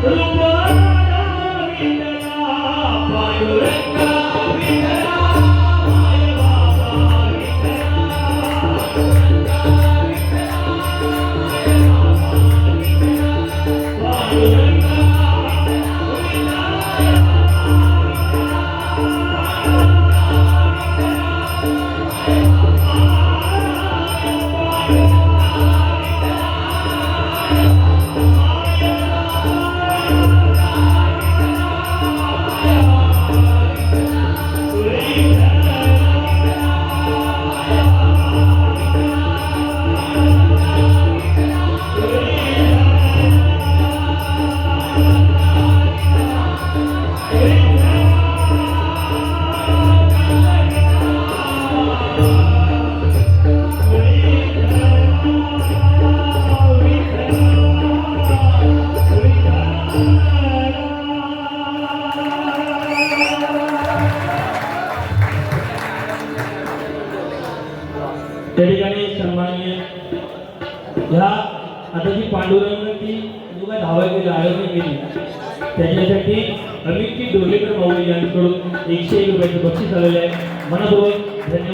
Hello. त्या ठिकाणी सन्माननीय ह्या आता जी पांडुरंगाची जो काय धावा केली आयोजन केली त्याच्यासाठी अमितजी डोलेकर भाऊ यांकडून एकशे एक रुपयाचं बक्षीस आलेलं आहे. मनापूर्वक धन्यवाद.